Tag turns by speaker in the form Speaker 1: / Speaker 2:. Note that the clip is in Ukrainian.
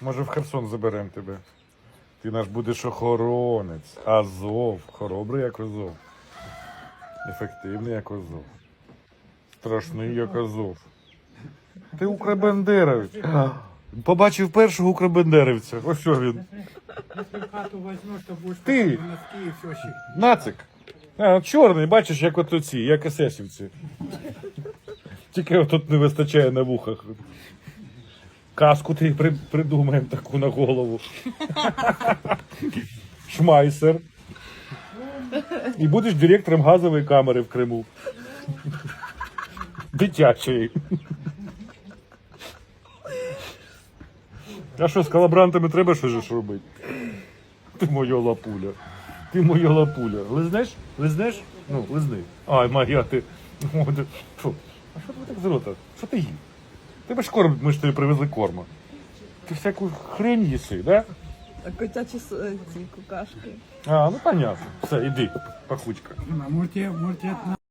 Speaker 1: Може в Херсон заберемо тебе. Ти наш будеш охоронець. Азов. Хоробрий як Азов. Ефективний як Азов. Страшний як Азов. Ти укрбендеровець. Побачив першого укрбендерівця. Ось що він.
Speaker 2: Хату то
Speaker 1: Ты.
Speaker 2: носки все щи.
Speaker 1: Нацик. А, чорний, бачиш, як от оці, як есесівці. Тільки тут не вистачає на вухах. Каску ти при, придумаємо таку на голову. Шмайсер. І будеш директором газової камери в Криму. Дитячої. А що, з колаборантами треба щось робити? Ти моя лапуля. Ти моя лапуля. Лизнеш? Лизнеш? Ну, лизни. Ай, моя ти. А що ти так з рота? Що ти їв? Тебе ж корм, ми ж тобі привезли корма. Ти всяку хрень їси, да?
Speaker 3: А котячі ці кукашки.
Speaker 1: А, ну понятно. Все, іди, пахучка.
Speaker 2: А может, тебе- может, тебе это